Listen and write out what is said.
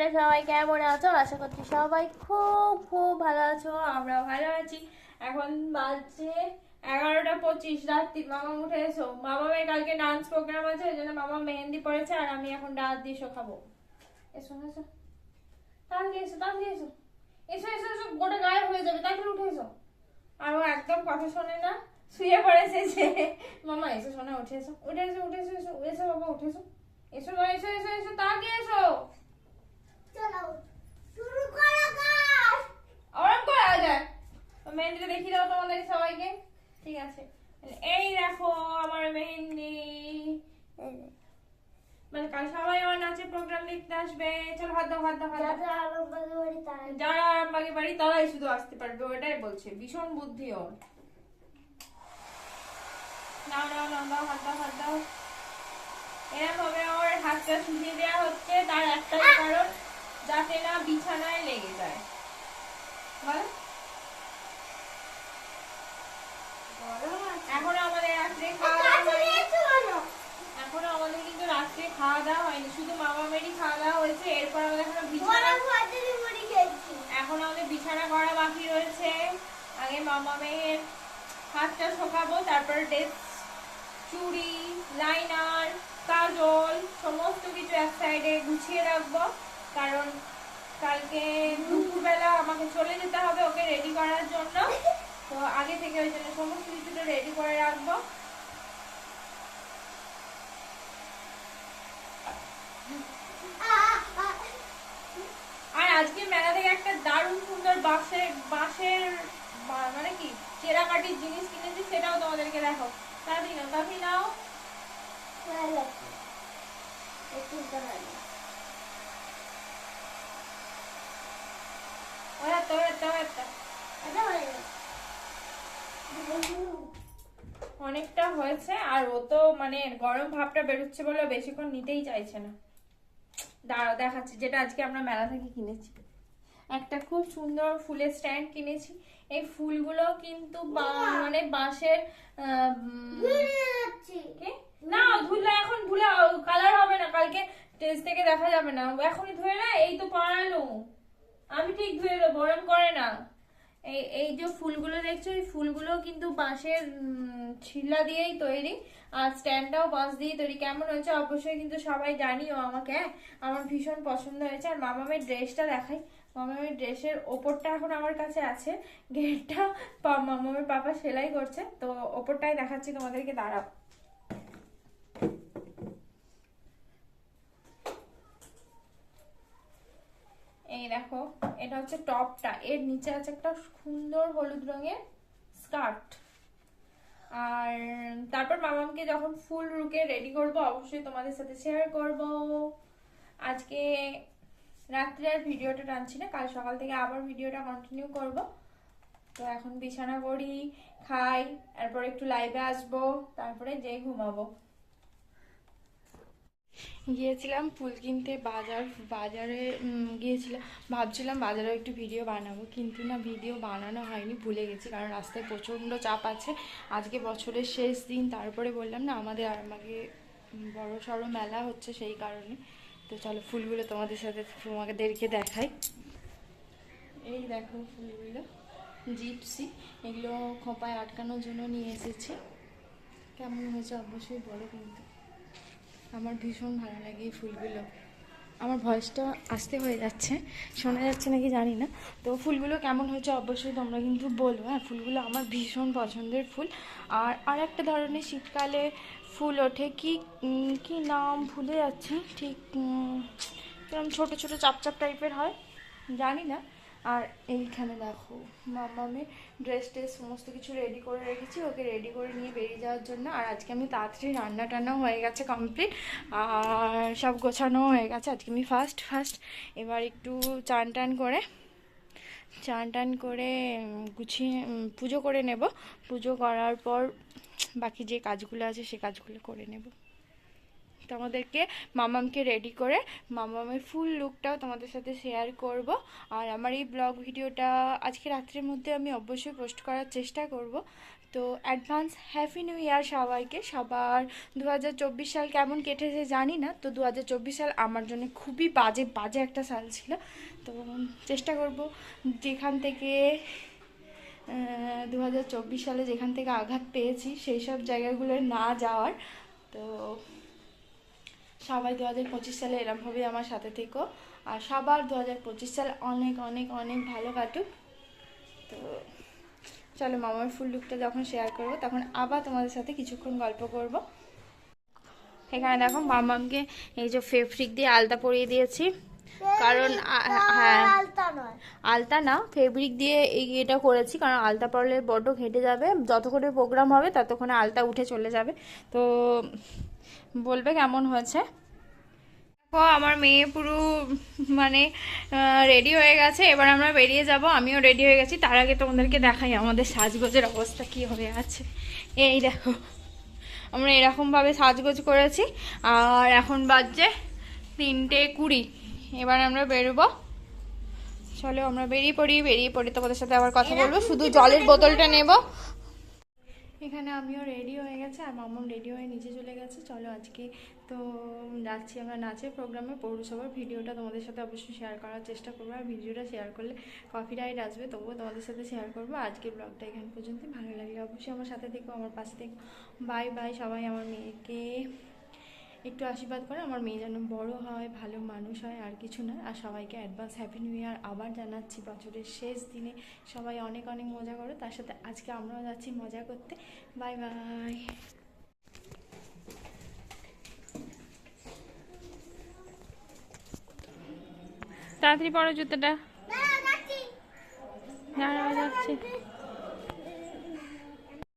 তোমরা সবাই কেমন আছো? আশা করছি সবাই খুব খুব ভালো আছো আমরা ভালো আছি। এখন বাজছে এগারোটা পঁচিশ, রাত্রি। মামা উঠে এসো। মামা মেয়ে কালকে ডান্স প্রোগ্রাম আছে, ওই জন্য মামা মেহেন্দি পড়েছে আর আমি এখন ডান্স দিয়ে খাব। এসো এসো। তাড়াতাড়ি এসো তাড়াতাড়ি এসো। এসো এসো এসো, গোটা গায়েব হয়ে যাবে তাড়াতাড়ি উঠে এসো। আর ও একদম কথা শোনে না, শুয়ে পড়েছে সে মামা এসো শোনা উঠে এসো। উঠে এসো উঠে এসো এসো এসো, বাবা, উঠে এসো। এসো এসো এসো এসো তাকে এসো। মেহেন্দিটা দেখিয়ে দাও তোমাদের সবাইকে। ঠিক আছে। এই দেখো আমার মেহেন্দি। মানে কাল সবাই আমার নাচের প্রোগ্রাম দেখতে আসবে। চলো হাত দাও হাত দাও হাত দাও। যাদের আরামবাগ বাড়ি তারা যারা আরামবাগে বাড়ি তারাই শুধু আসতে পারবে ওটাই বলছে। ভীষণ বুদ্ধি ওর। নাও নাও নাও দাও হাত দাও হাত দাও। এরকম ভাবে ওর হাতটা শুকিয়ে দেওয়া হচ্ছে তার একটাই কারণ। যাতে না বিছানায় লেগে যায়। এখনও আমাদের রাত্রে এখনও আমাদের কিন্তু রাত্রে খাওয়া দাওয়া হয়নি। শুধু মামা মেরি খাওয়া দাওয়া হয়েছে এরপর আমাদের এখনও বিছানা এখন আমাদের বিছানা করা বাকি রয়েছে। আগে মামা মেয়ের হাতটা শোকাবো তারপর ড্রেস চুড়ি লাইনার কাজল সমস্ত কিছু এক সাইডে গুছিয়ে রাখব। কারণ কালকে দুপুরবেলা আমাকে চলে যেতে হবে ওকে রেডি করার জন্য। তো আগে থেকে ওই জন্য সমস্ত কিছুটা রেডি করে রাখব। আর আজকে মেলা থেকে একটা দারুণ সুন্দর বাঁশের বাঁশের মানে কি চেরাকাটির জিনিস কিনেছি, সেটাও তোমাদেরকে দেখো নাও তাড়াতাড়ি নাও ওরা তো ওরা তো ওরা তো। অনেকটা হয়েছে, আর ও তো মানে গরম ভাবটা বেরোচ্ছে বলে বেশিক্ষণ নিতেই চাইছে না। দাঁড়াও, দেখাচ্ছি, যেটা আজকে আমরা মেলা থেকে কিনেছি। একটা খুব সুন্দর ফুলের স্ট্যান্ড কিনেছি। এই ফুলগুলো কিন্তু মানে বাঁশের? না, ধুলে এখন ধুলে কালার হবে না, কালকে টেজ থেকে দেখা যাবে না। এখনই ধুয়ে না, এই তো পড়ালো। আমি ঠিক ধুয়ে দেবো করে না। এই এই যে ফুলগুলো দেখছ, এই ফুলগুলো কিন্তু বাঁশের ছিলা দিয়েই তৈরি। আর স্ট্যান্ডটাও বাঁশ দিয়ে তৈরি। কেমন হয়েছে? অবশ্যই কিন্তু সবাই জানিও আমাকে হ্যাঁ? আমার ভীষণ পছন্দ হয়েছে। আর মামামের ড্রেসটা দেখাই। মামামের ড্রেসের ওপরটা এখন আমার কাছে আছে। গেটটা মামামের পাপা সেলাই করছে। তো ওপরটাই দেখাচ্ছি তোমাদেরকে। দাঁড়াও। দেখো, এটা হচ্ছে টপটা। এর নিচে আছে একটা সুন্দর হলুদ রঙের স্কার্ট। আর তারপর মামামকে যখন ফুল রুকে রেডি করব, অবশ্যই তোমাদের সাথে শেয়ার করব। আজকে রাত্রে আর ভিডিওটা টানছি না, কাল সকাল থেকে আবার ভিডিওটা কন্টিনিউ করব। তো এখন বিছানা করি খাই, তারপর একটু লাইভে আসব, তারপরে যেয়ে ঘুমাবো। গিয়েছিলাম ফুল কিনতে বাজার বাজারে গিয়েছিলাম, ভাবছিলাম বাজারে একটু ভিডিও বানাবো, কিন্তু না ভিডিও বানানো হয়নি, ভুলে গেছি, কারণ রাস্তায় প্রচণ্ড চাপ আছে। আজকে বছরের শেষ দিন, তারপরে বললাম না, আমাদের আর আমাকে বড় সড়ো মেলা হচ্ছে সেই কারণে। তো চলো ফুলগুলো তোমাদের সাথে তোমাদেরকে দেখাই। এই দেখো ফুলগুলো, জিপসি, এগুলো খোপায় আটকানোর জন্য নিয়ে এসেছি। কেমন হয়েছে অবশ্যই বলো কিন্তু। আমার ভীষণ ভালো লাগে এই ফুলগুলো। আমার ভয়েসটা আসতে হয়ে যাচ্ছে, শোনা যাচ্ছে নাকি জানি না। তো ফুলগুলো কেমন হয়েছে অবশ্যই তোমরা কিন্তু বলব। হ্যাঁ ফুলগুলো আমার ভীষণ পছন্দের ফুল। আর আর একটা ধরনের শীতকালে ফুল ওঠে কি কি নাম ভুলে যাচ্ছি, ঠিক কিরম ছোটো ছোটো চাপ চাপ টাইপের হয়, জানি না। আর এইখানে দেখো মামামের ড্রেস ট্রেস সমস্ত কিছু রেডি করে রেখেছি, ওকে রেডি করে নিয়ে বেরিয়ে যাওয়ার জন্য। আর আজকে আমি তাড়াতাড়ি রান্না টান্নাও হয়ে গেছে কমপ্লিট আর সব গোছানো হয়ে গেছে, আজকে আমি ফার্স্ট ফার্স্ট এবার একটু চান টান করে চান টান করে গুছিয়ে পুজো করে নেব। পুজো করার পর বাকি যে কাজগুলো আছে সে কাজগুলো করে নেব। তোমাদেরকে মামামকে রেডি করে মামামের ফুল লুকটাও তোমাদের সাথে শেয়ার করব। আর আমার এই ব্লগ ভিডিওটা আজকে রাত্রের মধ্যে আমি অবশ্যই পোস্ট করার চেষ্টা করব। তো অ্যাডভান্স হ্যাপি নিউ ইয়ার সবাইকে। সবার দু হাজার চব্বিশ সাল কেমন কেটেছে জানি না, তো দু হাজার চব্বিশ সাল আমার জন্য খুবই বাজে বাজে একটা সাল ছিল। তো চেষ্টা করব যেখান থেকে দু হাজার চব্বিশ সালে যেখান থেকে আঘাত পেয়েছি, সেই সব জায়গাগুলোয় না যাওয়ার। তো সবাই দু হাজার পঁচিশ সালে এরমভাবে আমার সাথে থেকো। আর সবার দু হাজার পঁচিশ সাল অনেক অনেক অনেক ভালো কাটুক। তো চলো মামার ফুল লুকটা যখন শেয়ার করব তখন আবার তোমাদের সাথে কিছুক্ষণ গল্প করব। এখানে দেখো মামামকে এই যে ফেব্রিক দিয়ে আলতা পরিয়ে দিয়েছি। কারণ হ্যাঁ আলতা আলতা না ফেব্রিক দিয়ে এই এটা করেছি কারণ আলতা পরলে বড্ড ঘেটে যাবে। যতক্ষণে প্রোগ্রাম হবে ততক্ষণে আলতা উঠে চলে যাবে। তো বলবে কেমন হয়েছে? দেখো, আমার মেয়ে পুরো মানে রেডি হয়ে গেছে। এবার আমরা বেরিয়ে যাব। আমিও রেডি হয়ে গেছি। তার আগে তোমাদেরকে দেখাই আমাদের সাজগোজের অবস্থা কি হয়ে আছে। এই দেখো, আমরা এরকমভাবে সাজগোজ করেছি। আর এখন বাজছে তিনটে কুড়ি। এবার আমরা বেরোবো। চলো, আমরা বেরিয়ে পড়ি বেরিয়ে পড়ি তোমাদের সাথে আবার কথা বলব। শুধু জলের বোতলটা নেব। এখানে আমিও রেডি হয়ে গেছে আর মামাম রেডি হয়ে নিচে চলে গেছে। চলো আজকে তো যাচ্ছি আমরা নাচের প্রোগ্রামে পৌরসভার ভিডিওটা তোমাদের সাথে অবশ্যই শেয়ার করার চেষ্টা করব আর ভিডিওটা শেয়ার করলে কফি রাইট আসবে, তবুও তোমাদের সাথে শেয়ার করব। আজকে ব্লগটা এখান পর্যন্ত ভালো লাগলে অবশ্যই আমার সাথে থেকো, আমার পাশে থেকো। বাই বাই সবাই, আমার মেয়েকে। একটু আশীর্বাদ করে আমার মেয়ে যেন বড় হয় ভালো মানুষ হয় আর কিছু না। আর সবাইকে অ্যাডভান্স হ্যাপি নিউ ইয়ার আবার জানাচ্ছি। বছরের শেষ দিনে সবাই অনেক অনেক মজা করো। তার সাথে আজকে আমরাও যাচ্ছি মজা করতে। বাই বাই তাড়াতাড়ি পড়ো জুতোটা। যাচ্ছি। যাচ্ছে।